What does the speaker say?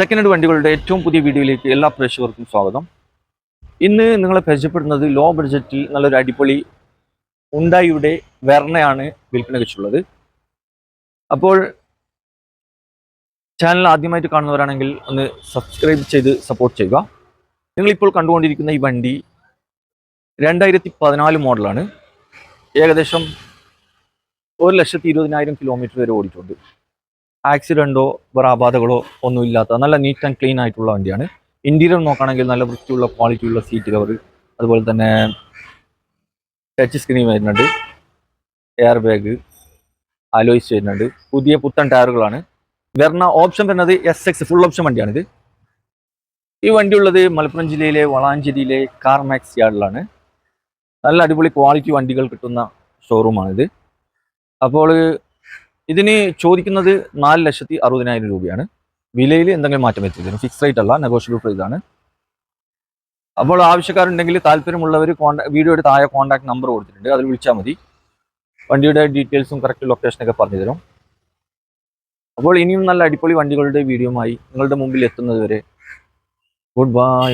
Second hand വണ്ടികളുടെ ഏറ്റവും പുതിയ വീഡിയോയിലേക്ക് എല്ലാ പ്രേക്ഷകർക്കും സ്വാഗതം. ഇന്ന് നിങ്ങളെ പരിചയപ്പെടുന്നത് ലോ ബഡ്ജറ്റിൽ നല്ലൊരു അടിപൊളി ഉണ്ടായിയുടെ വെർണയാണ് വിൽപ്പന വെച്ചുള്ളത് അപ്പോൾ ചാനൽ ആദ്യമായിട്ട് കാണുന്നവരാണെങ്കിൽ ഒന്ന് സബ്സ്ക്രൈബ് ചെയ്ത് സപ്പോർട്ട് ചെയ്യുക. നിങ്ങളിപ്പോൾ കണ്ടുകൊണ്ടിരിക്കുന്ന ഈ വണ്ടി രണ്ടായിരത്തി പതിനാല് മോഡലാണ് ഏകദേശം ഒരു ലക്ഷത്തി ഇരുപതിനായിരം കിലോമീറ്റർ വരെ ഓടിയിട്ടുണ്ട്. ആക്സിഡന്റോ വേറെ അപാധകളോ ഒന്നുമില്ലാത്ത നല്ല നീറ്റ് ആൻഡ് ക്ലീൻ ആയിട്ടുള്ള വണ്ടിയാണ്. ഇന്റീരിയർ നോക്കുകയാണെങ്കിൽ നല്ല വൃത്തിയുള്ള ക്വാളിറ്റിയുള്ള സീറ്റ് കവർ അതുപോലെ തന്നെ ടച്ച് സ്ക്രീൻ വരുന്നുണ്ട് എയർ ബാഗ് അലോയിസ് വരുന്നുണ്ട്. പുതിയ പുത്തൻ ടയറുകളാണ് വരുന്ന ഓപ്ഷൻ വരുന്നത് എസ് എക്സ് ഫുൾ ഓപ്ഷൻ വണ്ടിയാണിത് ഈ വണ്ടി ഉള്ളത് മലപ്പുറം ജില്ലയിലെ വളാഞ്ചേരിയിലെ കാർമാക്സ് യാർഡിലാണ്. നല്ല അടിപൊളി ക്വാളിറ്റി വണ്ടികൾ കിട്ടുന്ന ഷോറൂമാണിത് അപ്പോൾ ഇതിന് ചോദിക്കുന്നത് നാല് ലക്ഷത്തി അറുപതിനായിരം രൂപയാണ്. വിലയിൽ എന്തെങ്കിലും മാറ്റം വരുത്തിയിരുന്നു ഫിക്സ് റേറ്റ് അല്ല നെഗോഷ്യബിൾ പ്രൈസ് ആണ് അപ്പോൾ ആവശ്യക്കാരുണ്ടെങ്കിൽ താല്പര്യമുള്ളവർ കോൺടാക്ട് വീഡിയോയുടെ താഴെ കോൺടാക്ട് നമ്പർ കൊടുത്തിട്ടുണ്ട്. അതിൽ വിളിച്ചാൽ മതി. വണ്ടിയുടെ ഡീറ്റെയിൽസും കറക്റ്റ് ലൊക്കേഷനൊക്കെ പറഞ്ഞു തരും. അപ്പോൾ ഇനിയും നല്ല അടിപൊളി വണ്ടികളുടെ വീഡിയോമായി നിങ്ങളുടെ മുമ്പിൽ എത്തുന്നത് വരെ. Good bye